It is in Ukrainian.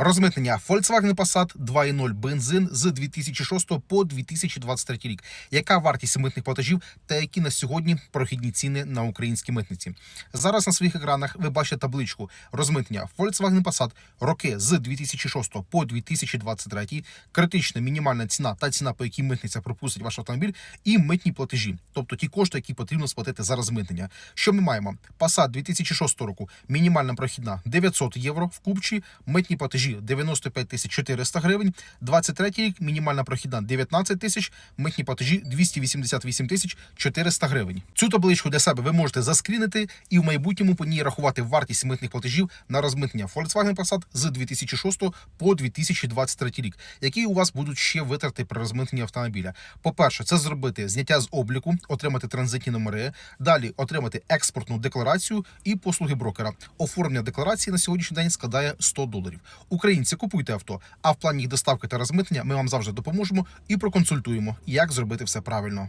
Розмитнення Volkswagen Passat 2.0 бензин з 2006 по 2023 рік. Яка вартість митних платежів та які на сьогодні прохідні ціни на українській митниці? Зараз на своїх екранах ви бачите табличку розмитнення Volkswagen Passat роки з 2006 по 2023, критична мінімальна ціна та ціна, по якій митниця пропустить ваш автомобіль, і митні платежі, тобто ті кошти, які потрібно сплатити за розмитнення. Що ми маємо? Passat 2006 року мінімальна прохідна 900 євро в купчі, митні платежі 95 тисяч 400 гривень. 23 рік мінімальна прохідна 19 тисяч, митні платежі 288 тисяч 400 гривень. Цю табличку для себе ви можете заскрінити і в майбутньому по ній рахувати вартість митних платежів на розмитнення Volkswagen Passat з 2006 по 2023 рік, які у вас будуть ще витрати при розмитненні автомобіля. По-перше, це зробити зняття з обліку, отримати транзитні номери, далі отримати експортну декларацію і послуги брокера. Оформлення декларації на сьогоднішній день складає 100 доларів. Українці купуйте авто. А в плані їх доставки та розмитнення ми вам завжди допоможемо і проконсультуємо, як зробити все правильно.